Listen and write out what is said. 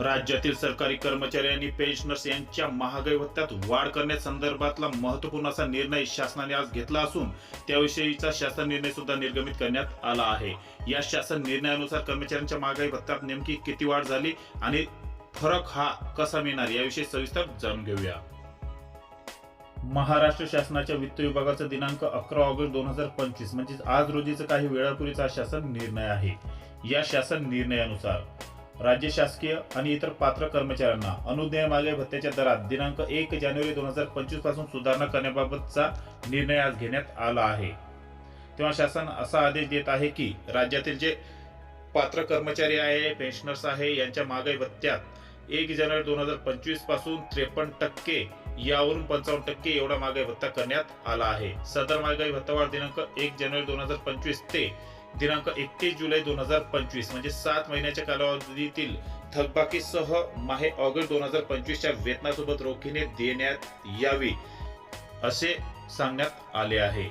राज्यातील सरकारी कर्मचारी आणि पेन्शनर्स यांच्या महागाई भत्त्यात वाढ करण्यासंदर्भातला महत्त्वपूर्ण असा निर्णय शासनाने आज घेतला असून त्याविषयीचा शासन निर्णय सुद्धा निर्गमित करण्यात आला आहे. या शासन निर्णयानुसार कर्मचाऱ्यांच्या महागाई भत्त्यात नेमकी किती वाढ झाली आणि फरक हा कसा मिळणार याविषयी सविस्तर जाणून घेऊया. महाराष्ट्र शासनाच्या वित्त विभागाचा दिनांक अकरा ऑगस्ट दोन हजार पंचवीस म्हणजेच आज रोजीचा काही वेळापूर्वीचा शासन निर्णय आहे. या शासन निर्णयानुसार राज्य शासकीय आणि इतर पात्र कर्मचाऱ्यांना अनुज्ञेय महागाई भत्त्याच्या दरात दिनांक एक जानेवारी दोन हजार पंचवीसपासून सुधारणा करण्याबाबतचा निर्णय आज घेण्यात आला आहे. तेव्हा शासन असा आदेश देत आहे की राज्यातील जे पात्र कर्मचारी आहे पेन्शनर्स आहे यांच्या महागाई भत्त्यात एक जानेवारी दोन हजार पंचवीसपासून त्रेपन्न टक्के यावरून पंचावन्न टक्के एवढा महागाई भत्ता करण्यात आला आहे. सदर महागाई भत्ता वाढ दिनांक एक जानेवारी दोन हजार पंचवीस ते दिनांक एकतीस जुलै दोन हजार पंचवीस म्हणजे सात महिन्याच्या कालावधीतील थकबाकीसह माहे ऑगस्ट दोन हजार पंचवीसच्या वेतनासोबत रोखीने देण्यात यावी असे सांगण्यात आले आहे.